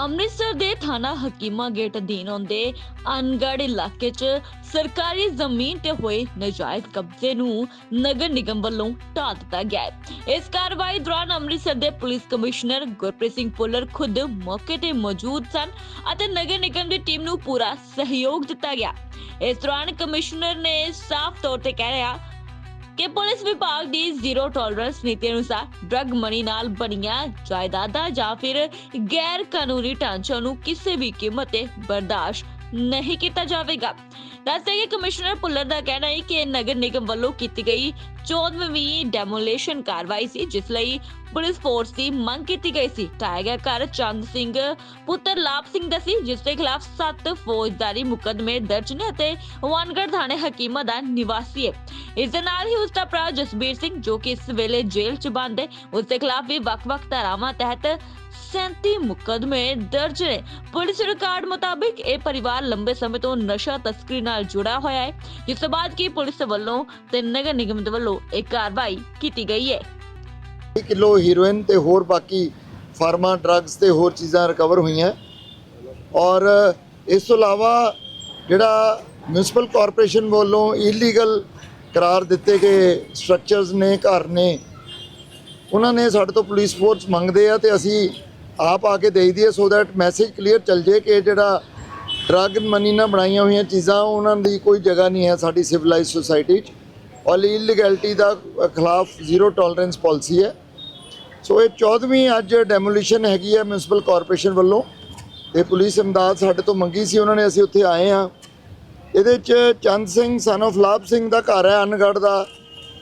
ਅੰਮ੍ਰਿਤਸਰ ਦੇ ਥਾਣਾ ਹਕੀਮਾ ਗੇਟ ਅਧੀਨ ਆਉਂਦੇ ਅਨਗੜ ਇਲਾਕੇ 'ਚ ਸਰਕਾਰੀ ਜ਼ਮੀਨ ਤੇ ਹੋਏ ਨਜਾਇਜ਼ ਕਬਜ਼ੇ ਨੂੰ ਨਗਰ ਨਿਗਮ ਵੱਲੋਂ ਢਾਹ ਦਿੱਤਾ ਗਿਆ ਹੈ। ਇਸ ਕਾਰਵਾਈ ਦੌਰਾਨ ਅੰਮ੍ਰਿਤਸਰ ਦੇ ਪੁਲਿਸ ਕਮਿਸ਼ਨਰ ਗੁਰਪ੍ਰੀਤ ਸਿੰਘ ਪੁੱਲਰ ਖੁਦ ਮੌਕੇ ਤੇ ਮੌਜੂਦ ਸਨ ਅਤੇ ਨਗਰ ਨਿਗਮ ਦੀ ਟੀਮ ਨੂੰ ਪੂਰਾ ਸਹਿਯੋਗ ਦਿੱਤਾ ਗਿਆ। ਇਸ ਦੌਰਾਨ ਕਮਿਸ਼ਨਰ ਨੇ ਸਾਫ਼ ਤੌਰ ਤੇ ਕਹਿ ਰਿਹਾ ਕਿ ਪੁਲਿਸ ਵਿਭਾਗ ਦੀ ਜ਼ੀਰੋ ਟੋਲਰੈਂਸ ਨੀਤੀ ਅਨੁਸਾਰ ਡਰੱਗ ਮਨੀ ਨਾਲ ਬਣੀਆਂ ਜਾਇਦਾਦਾਂ ਜਾਂ ਫਿਰ ਗੈਰ ਕਾਨੂੰਨੀ ਢਾਂਚਿਆਂ ਨੂੰ ਕਿਸੇ ਵੀ ਕੀਮਤ ਤੇ ਬਰਦਾਸ਼ਤ ਨਹੀਂ ਕੀਤਾ ਜਾਵੇਗਾ। ਦੱਸਦੇ ਕਿ ਕਮਿਸ਼ਨਰ ਪੁੱਲਰ ਦਾ ਕਹਿਣਾ ਹੈ ਕਿ ਨਗਰ ਨਿਗਮ ਵੱਲੋਂ ਕੀਤੀ ਗਈ 14ਵੀਂ ਡੈਮੋਲੇਸ਼ਨ ਕਾਰਵਾਈ ਸੀ, ਜਿਸ ਲਈ ਪੁਲਿਸ ਫੋਰਸ ਦੀ ਮੰਗ ਕੀਤੀ ਗਈ ਸੀ। ਢਾਇਆ ਗਿਆ ਘਰ ਚੰਦ ਸਿੰਘ, ਪੁੱਤਰ ਲਾਭ ਸਿੰਘ ਦਾ ਸੀ, ਜਿਸ ਦੇ ਖਿਲਾਫ 7 ਫੌਜਦਾਰੀ ਮੁਕੱਦਮੇ ਦਰਜ ਨੇ ਅਤੇ ਵਾਨਗੜ ਥਾਣੇ ਹਕੀਮਾ ਦਾ ਨਿਵਾਸੀ ਹੈ। ਇਸ ਦੇ ਨਾਲ ਹੀ ਉਸ ਦਾ ਭਰਾ ਜਸਬੀਰ ਸਿੰਘ, ਜੋ ਕਿ ਇਸ ਵੇਲੇ ਜੇਲ੍ਹ 'ਚ ਬੰਦ ਹੈ, ਉਸ ਦੇ ਖਿਲਾਫ ਵੀ ਵੱਖ-ਵੱਖ ਧਾਰਾਵਾਂ ਤਹਿਤ 37 ਮੁਕੱਦਮੇ ਦਰਜ ਨੇ। ਪੁਲਿਸ ਰਿਕਾਰਡ ਮੁਤਾਬਿਕ ਇਹ ਪਰਿਵਾਰ ਲੰਬੇ ਸਮੇਂ ਤੋਂ ਨਸ਼ਾ ਤਸਕਰੀ ਨਾਲ ਜੁੜਾ ਹੋਇਆ ਹੈ, ਜਿਸ ਤੋਂ ਬਾਅਦ ਕਿ ਪੁਲਿਸ ਵੱਲੋਂ ਤੇ ਨਗਰ ਨਿਗਮ ਦੇ ਵੱਲੋਂ ਇਹ ਕਾਰਵਾਈ ਕੀਤੀ ਗਈ ਹੈ। ਕਿਲੋ ਹੀਰੋਇਨ ਤੇ ਹੋਰ ਬਾਕੀ ਫਾਰਮਾ ਡਰੱਗਸ ਤੇ ਹੋਰ ਚੀਜ਼ਾਂ ਰਿਕਵਰ ਹੋਈਆਂ। ਔਰ ਇਸ ਤੋਂ ਇਲਾਵਾ ਜਿਹੜਾ ਮਿਊਨਿਸਪਲ ਕਾਰਪੋਰੇਸ਼ਨ ਵੱਲੋਂ ਇਲੀਗਲ ਕਰਾਰ ਦਿੱਤੇ ਗਏ ਸਟਰਕਚਰਸ ਨੇ, ਘਰ ਨੇ, ਉਹਨਾਂ ਨੇ ਸਾਡੇ ਤੋਂ ਪੁਲਿਸ ਫੋਰਸ ਮੰਗਦੇ ਆ ਤੇ ਅਸੀਂ ਆਪ ਆ ਕੇ ਦੇਈ ਦੀਏ ਸੋ ਦੈਟ ਮੈਸੇਜ ਕਲੀਅਰ ਚੱਲ ਜੇ ਕਿ ਜਿਹੜਾ ਡਰੱਗ ਮਨੀ ਨਾਲ ਬਣਾਈਆਂ ਹੋਈਆਂ ਚੀਜ਼ਾਂ, ਉਹਨਾਂ ਦੀ ਕੋਈ ਜਗ੍ਹਾ ਨਹੀਂ ਹੈ ਸਾਡੀ ਸਿਵਲਾਈਜ਼ ਸੋਸਾਇਟੀ 'ਚ। ਔਰ ਇਲੀਗੈਲਿਟੀ ਦਾ ਖਿਲਾਫ ਜ਼ੀਰੋ ਟੋਲਰੈਂਸ ਪਾਲਿਸੀ ਹੈ। ਸੋ ਇਹ 14ਵੀਂ ਅੱਜ ਡੈਮੋਲੀਸ਼ਨ ਹੈਗੀ ਹੈ ਮਿਊਨਿਸਪਲ ਕਾਰਪੋਰੇਸ਼ਨ ਵੱਲੋਂ। ਤੇ ਪੁਲਿਸ ਇਮਦਾਦ ਸਾਡੇ ਤੋਂ ਮੰਗੀ ਸੀ, ਉਹਨਾਂ ਨੇ ਅਸੀਂ ਉੱਥੇ ਆਏ ਹਾਂ। ਇਹਦੇ ਚ ਚੰਦ ਸਿੰਘ ਸਨ of ਲਾਭ ਸਿੰਘ ਦਾ ਘਰ ਹੈ ਅਨਗੜ ਦਾ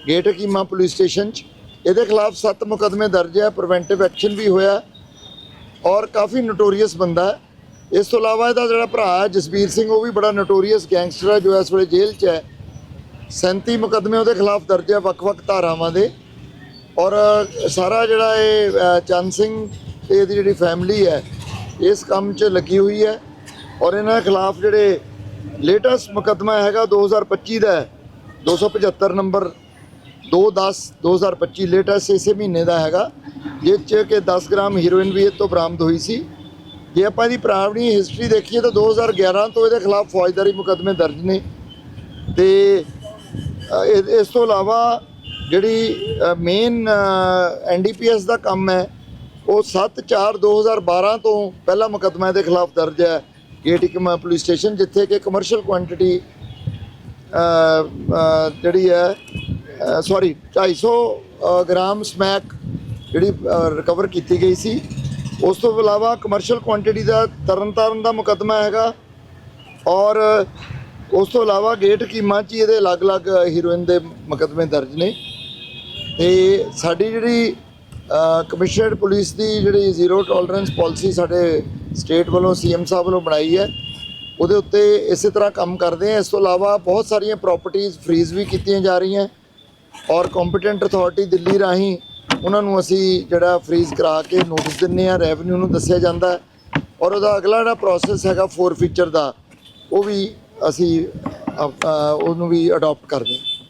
ਗੇਟ ਕੀਮਾ ਪੁਲਿਸ ਸਟੇਸ਼ਨ ਚ। ਇਹਦੇ ਖਿਲਾਫ 7 ਮੁਕਦਮੇ ਦਰਜ ਹੈ ਪ੍ਰੀਵੈਂਟਿਵ ਐਕਸ਼ਨ ਵੀ ਹੋਇਆ ਔਰ ਕਾਫੀ ਨੋਟੋਰੀਅਸ ਬੰਦਾ ਹੈ। ਇਸ ਤੋਂ ਇਲਾਵਾ ਇਹਦਾ ਜਿਹੜਾ ਭਰਾ ਹੈ ਜਸਬੀਰ ਸਿੰਘ, ਉਹ ਵੀ ਬੜਾ ਨੋਟੋਰੀਅਸ ਗੈਂਗਸਟਰ ਹੈ, ਜੋ ਇਸ ਵੇਲੇ ਜੇਲ੍ਹ 'ਚ ਹੈ। 37 ਮੁਕਦਮੇ ਉਹਦੇ ਖਿਲਾਫ ਦਰਜ ਹੈ ਵੱਖ-ਵੱਖ ਧਾਰਾਵਾਂ ਦੇ। ਔਰ ਸਾਰਾ ਜਿਹੜਾ ਇਹ ਚੰਦ ਸਿੰਘ ਤੇ ਇਹਦੀ ਜਿਹੜੀ ਫੈਮਿਲੀ ਹੈ, ਇਸ ਕੰਮ 'ਚ ਲੱਗੀ ਹੋਈ ਹੈ। ਔਰ ਇਹਨਾਂ ਖਿਲਾਫ ਜਿਹੜੇ ਲੇਟੈਸਟ ਮੁਕਦਮਾ ਹੈਗਾ 2025 ਦਾ ਹੈ 275 ਨੰਬਰ 210 2025 ਲੇਟੈਸਟ ਇਸੇ ਮਹੀਨੇ ਦਾ ਹੈਗਾ, ਜਿਸ 'ਚ ਕਿ 10 ਗ੍ਰਾਮ ਹੀਰੋਇਨ ਵੀ ਇਹ ਤੋਂ ਬਰਾਮਦ ਹੋਈ ਸੀ। ਜੇ ਆਪਾਂ ਇਹਦੀ ਪੁਰਾਣੀ ਹਿਸਟਰੀ ਦੇਖੀਏ ਤਾਂ 2011 ਤੋਂ ਇਹਦੇ ਖਿਲਾਫ ਫੌਜਦਾਰੀ ਮੁਕਦਮੇ ਦਰਜ ਨੇ। ਤੇ ਇਸ ਤੋਂ ਇਲਾਵਾ ਜਿਹੜੀ ਮੇਨ ਐਨਡੀਪੀਐਸ ਦਾ ਕੰਮ ਹੈ ਉਹ 7/4/2012 ਤੋਂ ਪਹਿਲਾ ਮੁਕੱਦਮਾ ਦੇ ਖਿਲਾਫ ਦਰਜ ਹੈ। ਗੇਟਿਕਮਾ ਪੁਲਿਸ ਸਟੇਸ਼ਨ ਜਿੱਥੇ ਕਿ ਕਮਰਸ਼ੀਅਲ ਕੁਆਂਟੀਟੀ ਜਿਹੜੀ ਹੈ ਸੌਰੀ 250 ਅ, ਗ੍ਰਾਮ ਸਮੈਕ ਜਿਹੜੀ ਰਿਕਵਰ ਕੀਤੀ ਗਈ ਸੀ। ਉਸ ਤੋਂ ਇਲਾਵਾ ਕਮਰਸ਼ੀਅਲ ਕੁਆਂਟੀਟੀ ਦਾ ਤਰਨਤਾਰਨ ਦਾ ਮੁਕੱਦਮਾ ਹੈਗਾ ਔਰ ਉਸ ਤੋਂ ਇਲਾਵਾ ਗੇਟ ਕੀਮਾ 'ਚ ਹੀ ਇਹਦੇ ਅਲੱਗ-ਅਲੱਗ ਹੀਰੋਇਨ ਦੇ ਮੁਕੱਦਮੇ ਦਰਜ ਨੇ। ਤੇ ਸਾਡੀ ਜਿਹੜੀ ਕਮਿਸ਼ਨਰਡ ਪੁਲਿਸ ਦੀ ਜਿਹੜੀ ਜ਼ੀਰੋ ਟੋਲਰੈਂਸ ਪਾਲਿਸੀ ਸਾਡੇ ਸਟੇਟ ਵੱਲੋਂ ਸੀਐਮ ਸਾਹਿਬ ਵੱਲੋਂ ਬਣਾਈ ਹੈ, ਉਹਦੇ ਉੱਤੇ ਇਸੇ ਤਰ੍ਹਾਂ ਕੰਮ ਕਰਦੇ ਹਾਂ ਇਸ ਤੋਂ ਇਲਾਵਾ ਬਹੁਤ ਸਾਰੀਆਂ ਪ੍ਰਾਪਰਟੀਆਂ ਫਰੀਜ਼ ਵੀ ਕੀਤੀਆਂ ਜਾ ਰਹੀਆਂ ਔਰ ਕੰਪੀਟੈਂਟ ਅਥਾਰਟੀ ਦਿੱਲੀ ਰਾਹੀਂ ਉਹਨਾਂ ਨੂੰ ਅਸੀਂ ਜਿਹੜਾ ਫਰੀਜ਼ ਕਰਾ ਕੇ ਨੋਟਿਸ ਦਿੰਨੇ ਆ ਰੈਵਨਿਊ ਨੂੰ ਦੱਸਿਆ ਜਾਂਦਾ ਔਰ ਉਹਦਾ ਅਗਲਾ ਜਿਹੜਾ ਪ੍ਰੋਸੈਸ ਹੈਗਾ ਫੋਰ ਫੀਚਰ ਦਾ, ਉਹ ਵੀ ਅਸੀਂ ਅ, ਉਹਨੂੰ ਵੀ ਅਡਾਪਟ ਕਰਦੇ ਹਾਂ।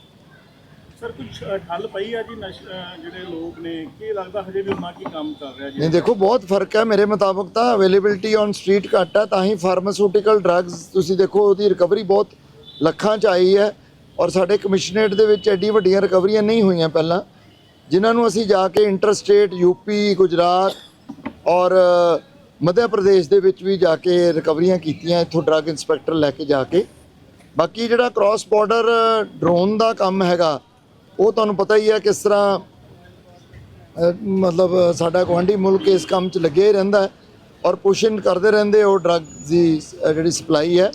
ਸਰ ਕੁਝ ਠੱਲ ਪਈ ਆ ਜੀ ਨਸ਼ ਅਹ ਜਿਹੜੇ ਲੋਕ ਨੇ? ਕੀ ਲੱਗਦਾ ਹਜੇ ਵੀ ਉਹਨਾਂ ਕੀ ਕੰਮ ਕਰ ਰਿਹਾ ਜੀ? ਨਹੀਂ ਦੇਖੋ ਬਹੁਤ ਫ਼ਰਕ ਹੈ ਮੇਰੇ ਮੁਤਾਬਕ ਤਾਂ। ਅਵੇਲੇਬਿਲਟੀ ਔਨ ਸਟਰੀਟ ਘੱਟ ਹੈ ਤਾਂ ਹੀ ਫਾਰਮਾਸਿਊਟੀਕਲ ਡਰੱਗਸ ਤੁਸੀਂ ਦੇਖੋ ਉਹਦੀ ਰਿਕਵਰੀ ਬਹੁਤ ਲੱਖਾਂ ਚ ਆਈ ਹੈ। ਔਰ ਸਾਡੇ ਕਮਿਸ਼ਨਰੇਟ ਦੇ ਵਿੱਚ ਐਡੀ ਵੱਡੀਆਂ ਰਿਕਵਰੀਆਂ ਨਹੀਂ ਹੋਈਆਂ ਪਹਿਲਾਂ। ਜਿਨ੍ਹਾਂ ਨੂੰ ਅਸੀਂ ਜਾ ਕੇ ਇੰਟਰਸਟੇਟ ਯੂਪੀ ਗੁਜਰਾਤ ਔਰ ਮੱਧ ਪ੍ਰਦੇਸ਼ ਦੇ ਵਿੱਚ ਵੀ ਜਾ ਕੇ ਰਿਕਵਰੀਆਂ ਕੀਤੀਆਂ ਇੱਥੋਂ ਡਰੱਗ ਇੰਸਪੈਕਟਰ ਲੈ ਕੇ ਜਾ ਕੇ। ਬਾਕੀ ਜਿਹੜਾ ਕ੍ਰਾਸ ਬਾਰਡਰ ਡਰੋਨ ਦਾ ਕੰਮ ਹੈਗਾ ਉਹ ਤੁਹਾਨੂੰ ਪਤਾ ਹੀ ਹੈ ਕਿਸ ਤਰ੍ਹਾਂ ਮਤਲਬ ਸਾਡਾ ਗੁਆਂਢੀ ਮੁਲਕ ਇਸ ਕੰਮ 'ਚ ਲੱਗਿਆ ਹੀ ਰਹਿੰਦਾ ਹੈ ਔਰ ਪੁਸ਼ਨ ਕਰਦੇ ਰਹਿੰਦੇ ਉਹ ਡਰੱਗ ਦੀ ਜਿਹੜੀ ਸਪਲਾਈ ਹੈ।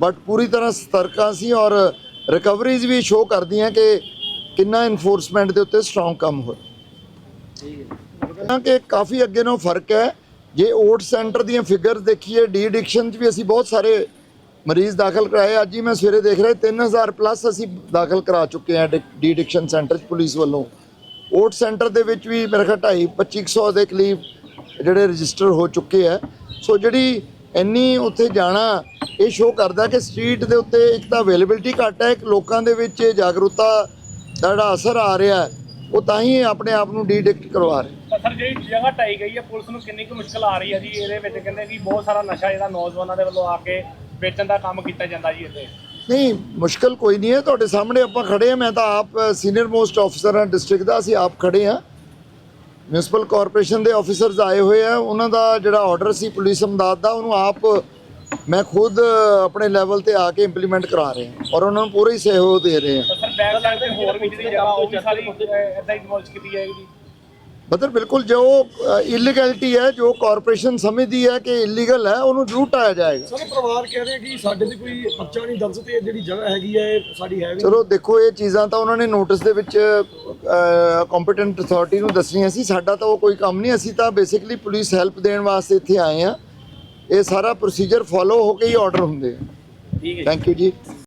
ਬਟ ਪੂਰੀ ਤਰ੍ਹਾਂ ਸਤਰਕਾਂ ਸੀ ਔਰ ਰਿਕਵਰੀਜ਼ ਵੀ ਸ਼ੋ ਕਰਦੀਆਂ ਕਿ ਕਿੰਨਾ ਇਨਫੋਰਸਮੈਂਟ ਦੇ ਉੱਤੇ ਸਟਰੋਂਗ ਕੰਮ ਹੋਇਆ। ਕਿ ਕਾਫੀ ਅੱਗੇ ਨਾਲੋਂ ਫ਼ਰਕ ਹੈ। ਜੇ ਓਟ ਸੈਂਟਰ ਦੀਆਂ ਫਿਗਰਸ ਦੇਖੀਏ, ਡੀ ਐਡਿਕਸ਼ਨ 'ਚ ਵੀ ਅਸੀਂ ਬਹੁਤ ਸਾਰੇ ਮਰੀਜ਼ ਦਾਖਲ ਕਰਾਏ। ਅੱਜ ਹੀ ਮੈਂ ਸਵੇਰੇ ਦੇਖ ਰਿਹਾ 3000 ਪਲੱਸ ਅਸੀਂ ਦਾਖਲ ਕਰਾ ਚੁੱਕੇ ਹਾਂ ਡੀ ਐਡਿਕਸ਼ਨ ਸੈਂਟਰ 'ਚ ਪੁਲਿਸ ਵੱਲੋਂ। ਓਟ ਸੈਂਟਰ ਦੇ ਵਿੱਚ ਵੀ ਮੇਰੇ ਖਿਆਲ 2.5 2500 ਦੇ ਕਰੀਬ ਜਿਹੜੇ ਰਜਿਸਟਰ ਹੋ ਚੁੱਕੇ ਆ। ਸੋ ਜਿਹੜੀ ਇੰਨੀ ਉੱਥੇ ਜਾਣਾ, ਇਹ ਸ਼ੋਅ ਕਰਦਾ ਕਿ ਸਟਰੀਟ ਦੇ ਉੱਤੇ ਇੱਕ ਤਾਂ ਅਵੇਲੇਬਿਲਟੀ ਘੱਟ ਹੈ, ਇੱਕ ਲੋਕਾਂ ਦੇ ਵਿੱਚ ਜਾਗਰੂਕਤਾ ਦਾ ਜਿਹੜਾ ਅਸਰ ਆ ਰਿਹਾ ਉਹ ਤਾਂ ਹੀ ਆਪਣੇ ਆਪ ਨੂੰ ਡੀਡਿਕਟ ਕਰਵਾ ਰਹੇ। ਸਰ ਜਿਹੜੀ ਜਗ੍ਹਾ ਢਾਈ ਗਈ ਹੈ ਪੁਲਿਸ ਨੂੰ ਕਿੰਨੀ ਕੁ ਮੁਸ਼ਕਲ ਆ ਰਹੀ ਹੈ ਜੀ? ਇਹਦੇ ਵਿੱਚ ਕਹਿੰਦੇ ਕਿ ਬਹੁਤ ਸਾਰਾ ਨਸ਼ਾ ਜਿਹੜਾ ਨੌਜਵਾਨਾਂ ਦੇ ਵੱਲੋਂ ਆ ਕੇ ਵੇਚਣ ਦਾ ਕੰਮ ਕੀਤਾ ਜਾਂਦਾ ਜੀ ਇੱਥੇ। ਨਹੀਂ ਮੁਸ਼ਕਲ ਕੋਈ ਨਹੀਂ ਹੈ। ਤੁਹਾਡੇ ਸਾਹਮਣੇ ਆਪਾਂ ਖੜੇ ਆ ਮੈਂ ਤਾਂ ਆਪ ਸੀਨੀਅਰ ਮੋਸਟ ਅਫਸਰ ਹਾਂ ਡਿਸਟ੍ਰਿਕਟ ਦਾ। ਅਸੀਂ ਆਪ ਖੜੇ ਆ ਮਿਊਨਿਸਪਲ ਕਾਰਪੋਰੇਸ਼ਨ ਦੇ ਆਫੀਸਰਸ ਆਏ ਹੋਏ ਆ। ਉਹਨਾਂ ਦਾ ਜਿਹੜਾ ਆਰਡਰ ਸੀ ਪੁਲਿਸ ਅਮਦਾਦ ਦਾ ਉਹਨੂੰ ਆਪ ਮੈਂ ਖੁਦ ਆਪਣੇ ਲੈਵਲ ਤੇ ਆ ਕੇ ਇੰਪਲੀਮੈਂਟ ਕਰਾ ਰਹੇ ਹਾਂ ਔਰ ਉਹਨਾਂ ਨੂੰ ਪੂਰਾ ਸਹਿਯੋਗ ਦੇ ਰਹੇ ਹਾਂ। ਸਰ ਬੈਕ ਸਾਈਡ ਤੇ ਹੋਰ ਵੀ ਜਿਹੜੀ ਜਗ੍ਹਾ ਉਹ ਵੀ ਸਾਰੀ ਇਦਾਂ ਹੀ ਡਿਮੋਲਿਸ਼ ਕੀਤੀ ਜਾਏਗੀ ਮਤਲਬ ਬਿਲਕੁਲ ਜੋ ਇਲੀਗੈਲਿਟੀ ਹੈ ਜੋ ਕਾਰਪੋਰੇਸ਼ਨ ਸਮਝਦੀ ਹੈ ਕਿ ਇਲੀਗਲ ਹੈ ਉਹਨੂੰ ਜ਼ਰੂਰ ਟਾਇਆ ਜਾਏਗਾ। ਸਾਰੇ ਪਰਿਵਾਰ ਕਹਿ ਰਹੇ ਕਿ ਸਾਡੇ ਤੇ ਕੋਈ ਪਰਚਾ ਨਹੀਂ ਦਰਜ ਤੇ ਜਿਹੜੀ ਜਗ੍ਹਾ ਹੈਗੀ ਹੈ ਇਹ ਸਾਡੀ ਹੈ ਵੀ ਚਲੋ ਦੇਖੋ ਇਹ ਚੀਜ਼ਾਂ ਤਾਂ ਉਹਨਾਂ ਨੇ ਨੋਟਿਸ ਦੇ ਵਿੱਚ ਕੰਪੀਟੈਂਟ ਅਥਾਰਟੀ ਨੂੰ ਦੱਸਣੀਆਂ ਸੀ। ਸਾਡਾ ਤਾਂ ਉਹ ਕੋਈ ਕੰਮ ਨਹੀਂ ਅਸੀਂ ਤਾਂ ਬੇਸਿਕਲੀ ਪੁਲਿਸ ਹੈਲਪ ਦੇਣ ਵਾਸਤੇ ਇੱਥੇ ਆਏ ਆ ਇਹ ਸਾਰਾ ਪ੍ਰੋਸੀਜਰ ਫਾਲੋ ਹੋ ਕੇ ਹੀ ਆਰਡਰ ਹੁੰਦੇ ਆ। ਠੀਕ ਹੈ ਥੈਂਕ ਯੂ ਜੀ।